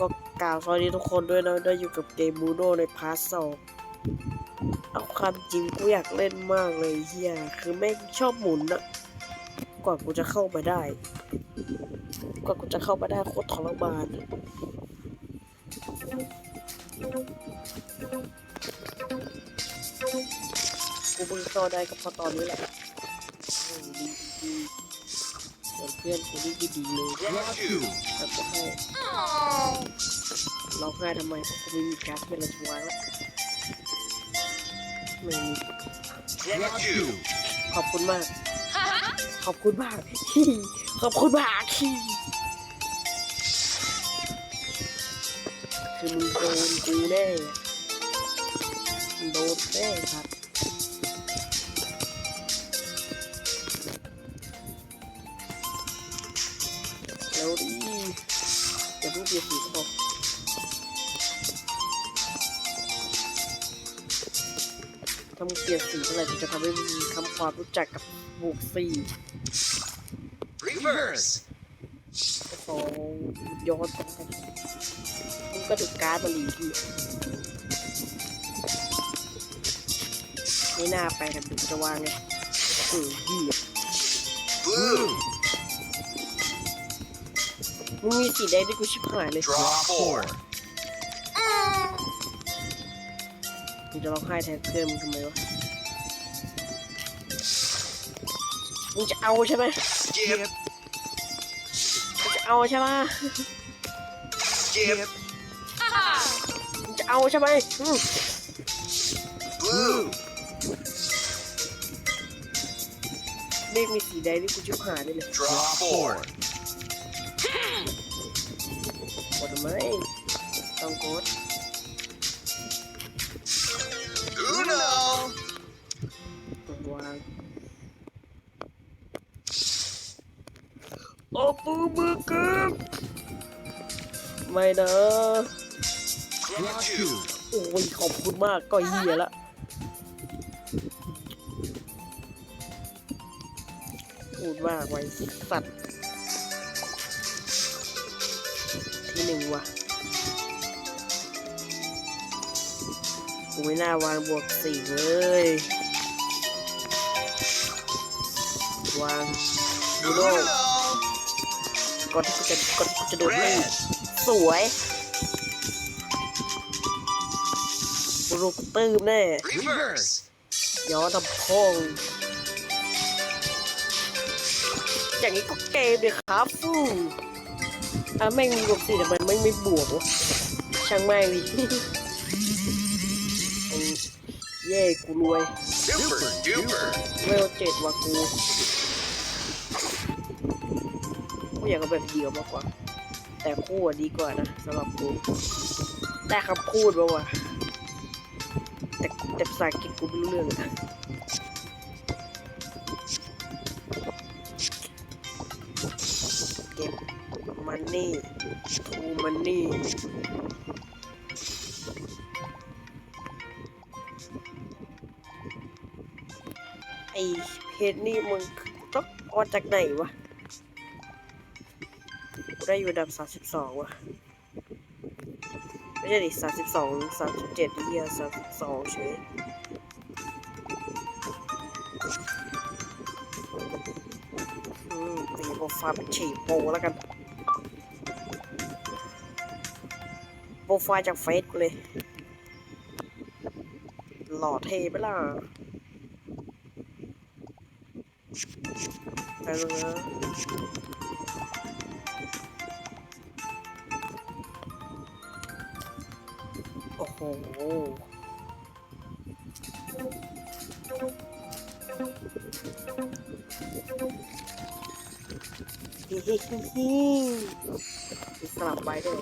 ก็กล่าวสวัสดีทุกคนด้วยนะได้อยู่กับเกมมูโนในพาร์ทสองเอาความจริงกูอยากเล่นมากเลยเฮียคือแม่งชอบหมุนอะกว่ากูจะเข้ามาได้ กว่ากูจะเข้ามาได้โคตรทรมานกูเพิ่งเข้าได้ก็เพราะตอนนี้แหละดีดี เหมือนเพื่อนกูนี่ดีๆเลย Got you. ครับจะให้ร้องไห้ทำไมเพราะกูไม่มีการ์ดเป็นอะไรจะวางแล้วไม่มี Got you. ขอบคุณมาก ขอบคุณมากที่ขอบคุณมากที่คือมึงโดนกูแน่มึงโดนแน่ครับ อย่าเพิ่งเปลี่ยนสีเขาบอกถ้ามึงเปลี่ยนสีเมื่อไหร่กูจะทำให้มึงทำความรู้จักกับบวกสี่ Reverse. สองย้อนกลับไปมึงก็ดูการ์ดมาลีที่ไม่น่าไปกันถึงจะวางไงเออเหี้ย Blue. มึงมีสีแดงที่กูชิบหายเลย Draw four. มึงจะร้องไห้แทนเพื่อนมึงทำไมวะ มึงจะเอาใช่ไหม Skip. มึงจะเอาใช่ไหม Skip. มึงจะเอาใช่ไหมอืม Blue. เมฆมีสีแดงที่กูชิบหายเลยเลย Draw four. กดทำไมต้องกด Uno. กดวางโอ้ปูมือเกิบไม่นะ Got you. โอ้ยขอบคุณมากก็เหี้ยละพูดมากไว้สัตว์ ที่หนึ่งว่ะกูไม่น่าวางบวกสี่เลย วางบูโด Uno. ก่อนที่กูจะก่อนที่กูจะโดนเล่น Red. สวยบุรุษตื้มแน่ Reverse. ย้อนทำโค้งอย่างนี้ก็เกมเลยครับฟู อะแม่งมีบวกสี่แต่มันไม่ไม่บวกวะช่างแม่งดิเย่กูรวยเวลเจ็ดว่ะกูกูอยากเอาแบบเดียวมากกว่า แต่คู่ดีกว่านะสำหรับกูได้คำพูดมาว่ะแต่แต่ภาษาอังกฤษกูไม่รู้เรื่องอะ นี่ทูมันนี่ไอเพจนี่มึงต้องเอาจากไหนวะได้อยู่ดับสามสิบสองวะไม่ใช่ดิสามสิบสองสามสิบเจ็ดเฮียสามสิบสองเฉยอืมตีโปรไฟล์เป็นฉีโปแล้วกัน รไฟล์จากเฟซกูเลย หล่อเทไหมล่ะไปเลยนะโอ้โหฮิฮิฮิฮิสลับไว้ด้วย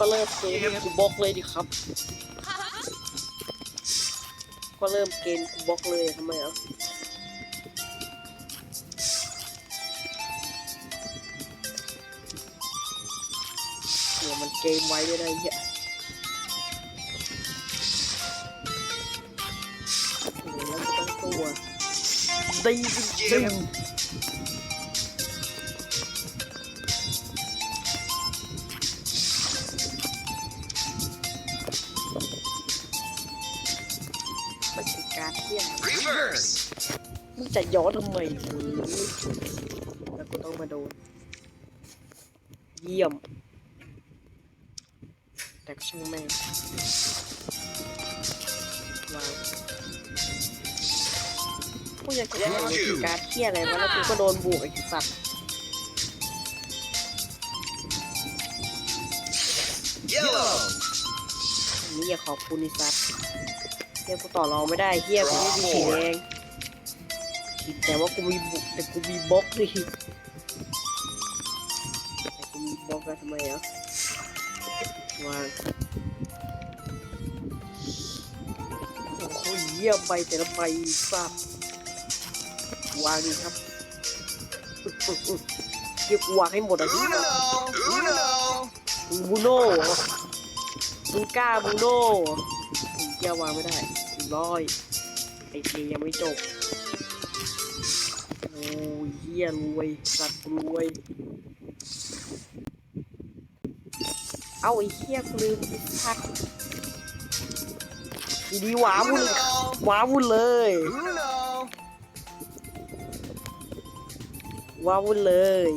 ก็เริ่มเกมกูบล็อกเลยดิครับ ก็เริ่มเกมกูบล็อกเลยทำไมอะเดี๋ยวมันเกมไว้ด้วยนะไอ้เหี้ยโอ้โหแล้วก็ตั้งตัวดีจริง จะย้อนทำไมแล้วกูต้องมาโดน เยี่ยมแต่ก็ช่างแม่งวางกูอยากจะได้การเที่ยอะไรวะแล้วกูก็โดนบวกไอ้สัตว์นี่อย่าขอบคุณไอ้สัตว์เฮียกูต่อรองไม่ได้เฮียกูไม่มีสีแดง แต่ว่ากูมีบุกแต่กูมีบล็อกดิแต่กูมีบล็อกแล้วทำไมอะวางโอ้โหเยี่ยมไปแต่ละใบสัตว์วางดีครับอุ๊ยอุ๊ยอุ๊ยเยี่ยกูวางให้หมดอะพี่ Uno. Uno. มึงบูโน่เหรอมึงกล้าบูโน่เหรอมึงเกี่ยววางไม่ได้ร้อยไอ้เทียังไม่จบโอ้ย เฮียรวยสัตว์รวย เอาไอ้เฮียลืมไอ้สัตว์ดีดีหวาวุ่นหวาวุ่นเลย Uno. ว้าวุ่นเลย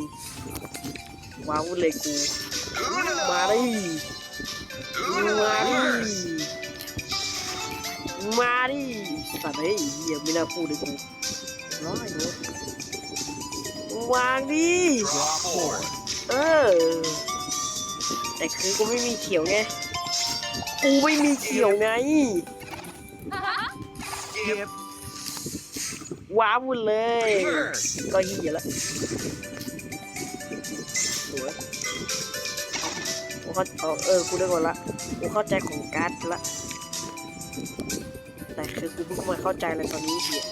ว้าวุ่นเลยกูมาดิมาดิมาดิสัตว์เฮ้ยเหี้ยไม่น่าพูดเลยกูร้อยเลย วางดิเออ แต่คือกูไม่มีเขียวไง กูไม่มีเขียวไง Give. ว้าวุ่นเลย ก็เหี้ยละสวยกูเข้าเอาเออกูได้ก่อนละ กูเข้าใจของการ์ดละ แต่คือกูเพิ่งมาเข้าใจเลยตอนนี้เหี้ย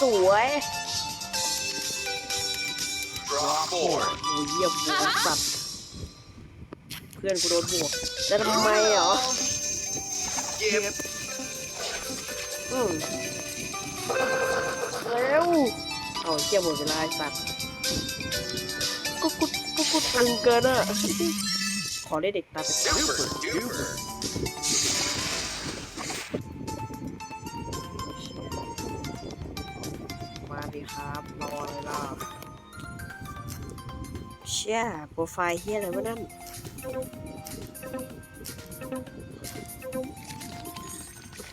สวย Draw four. โอ้ยเยี่ยมบวกสัตว์เพื่อนกูโดนบวกแล้วทำไมเหรอ Give. อืมเร็วเอาเกี่ยหมดเวลาไอ้สัตว์ก็กูก็กูตังเกินอะขอได้เด็กตาไป Super ดิครับรออะไรล่ะเชี่ยโปรไฟล์เฮียอะไรวะนั่น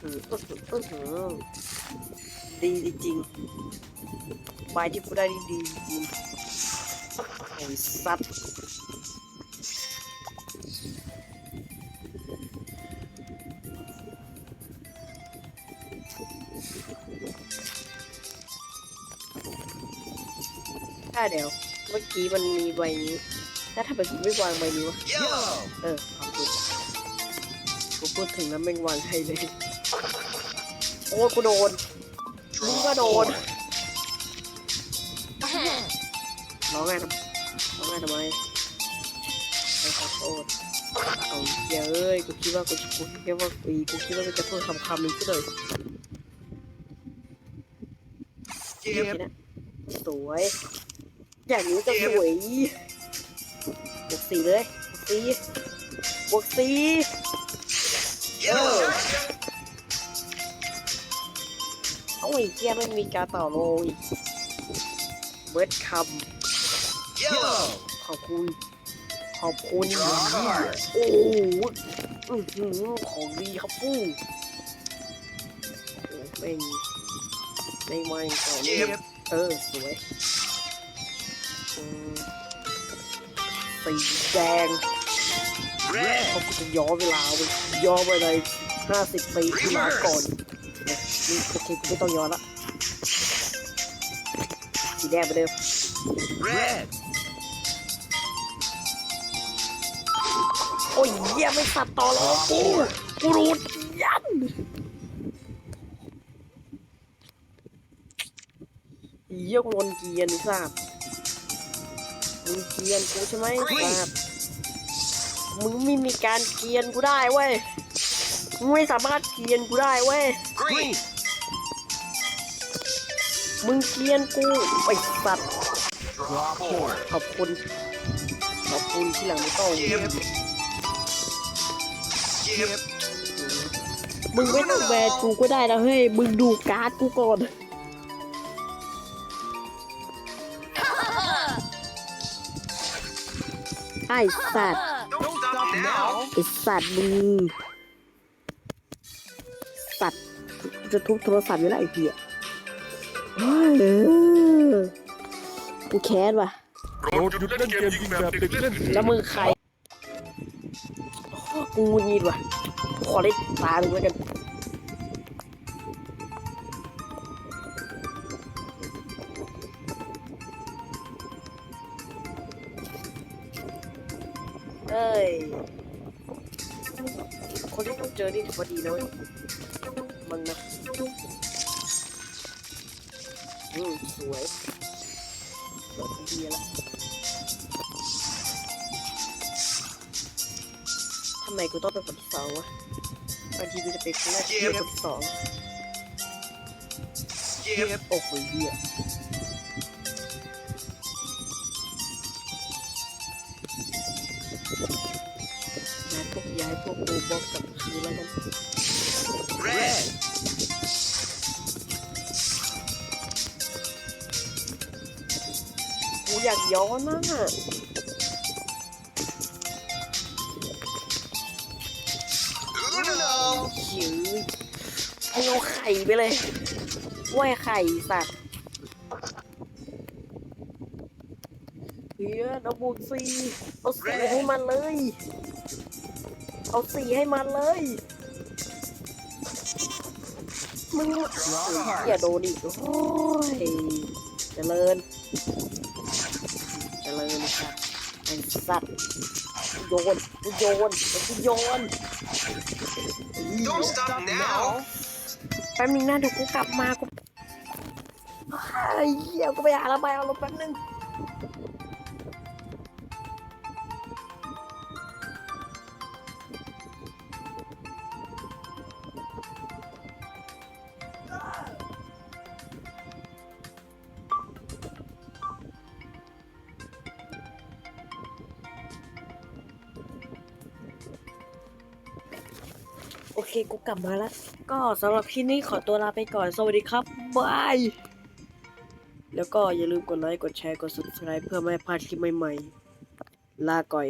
อื้อหืออื้อหือดีจริงไฟล์ที่กูได้ดีจริงโอ้ยสัตว์ เดี๋ยว เมื่อกี้มันมีใบนี้แล้วทำไมกูไม่วางใบนี้วะ Yellow. เออขอบคุณกูพูดถึงแล้วแม่งวางให้เลย โอ้ยกูโดน Draw Nunca no. four. ร้องไงทำร้องไงทำไมไม่ขอโทษเอาเหี้ยเอ้ยกูคิดว่ากูจะกูคิดว่ากูกูคิดว่ากูจะพูดคำคำนี้ซะเลย Give. แค่นั้นสวย อย่างนี้จะสวยบวกสีเลยบวกสีบวกสี Yellow. เอาไอ้เหี้ยไม่มีการต่อโลอีกเบิร์ดค Yellow. ำขอบคุณขอบคุณ Draw card. โอ้โหอื้อหือของดีครับฟู่โอ้ไม่งไม่ไม่ต่อเลย Give. เออสวยอืม สีแดง Red. เขาก็จะย้อนเวลาไปย้อนไปในห้าสิบปีที่มาก่อนเอ๊ะนี่โอเคกูไม่ต้องย้อนละสีแดงไปเดิม Red. โอ้ยเยี่ยไม่สัตว์ต่อแล้วกูกูรูดยันเยี่ยวนเกียนทราบ มึงเกียนกูใช่ไหมทราบมึงไม่มีการเกียนกูได้เว้ยมึงไม่สามารถเกียนกูได้เว้ย Green. มึงเกียนกูไอ้สัตว์ Draw four. ขอบคุณขอบคุณที่หลังไม่ต้อง Give. Skip. มึงไม่ต้องแบนกูก็ได้นะเฮ้ยมึงดูการ์ดกูก่อน ไอ้สัตว์ Don't stop now. ไอ้สัตว์มึงสัตว์จะทุบโทรศัพท์อยู่แล้วไอ้เหี้ยเฮ้ยกูแค้นว่ะโปรดหยุดเล่นเกมยิงแบบเด็กเล่นแล้วมึงใครโอ้กูหงุดหงิดว่ะกูขอเล่นตามึงแล้วกัน คนที่กูเจอนี่ถือว่าดีนะเว้ยมึงนะอืมสวยสวยดีละทำไมกูต้องเป็นคนที่สองวะบางทีกูจะเป็นคนแรกที่เป็นคนที่สอง Skip. โอ้โหเหี้ยย้ พวกย้ายพวกโอบล็อกกับคืนแล้วกันกูอยากย้อนน่ะ Uno. หิวเอาไข่ไปเลยว่ายไข่สัตว์เฮียเอาบวกสี่เอาสี่ให้มันเลย เอาสี่ให้มันเลย มึงอย่าโดนอีกโอ้ยเจริญ เจริญครับไอ้สัตว์โยนกูโยนกูโยน Don't stop now. แป๊บนึงนะเดี๋ยวกูกลับมากูไอ้เหี้ยกูไปหาระบายอารมณ์แป๊บนึง เคกูกลับมาแล้วก็สำหรับคลิปนี้ขอตัวลาไปก่อน สวัสดีครับบาย แล้วก็อย่าลืมกดไลค์ กดแชร์ กด subscribe เพื่อไม่ให้พลาดคลิปใหม่ๆ ลาก่อย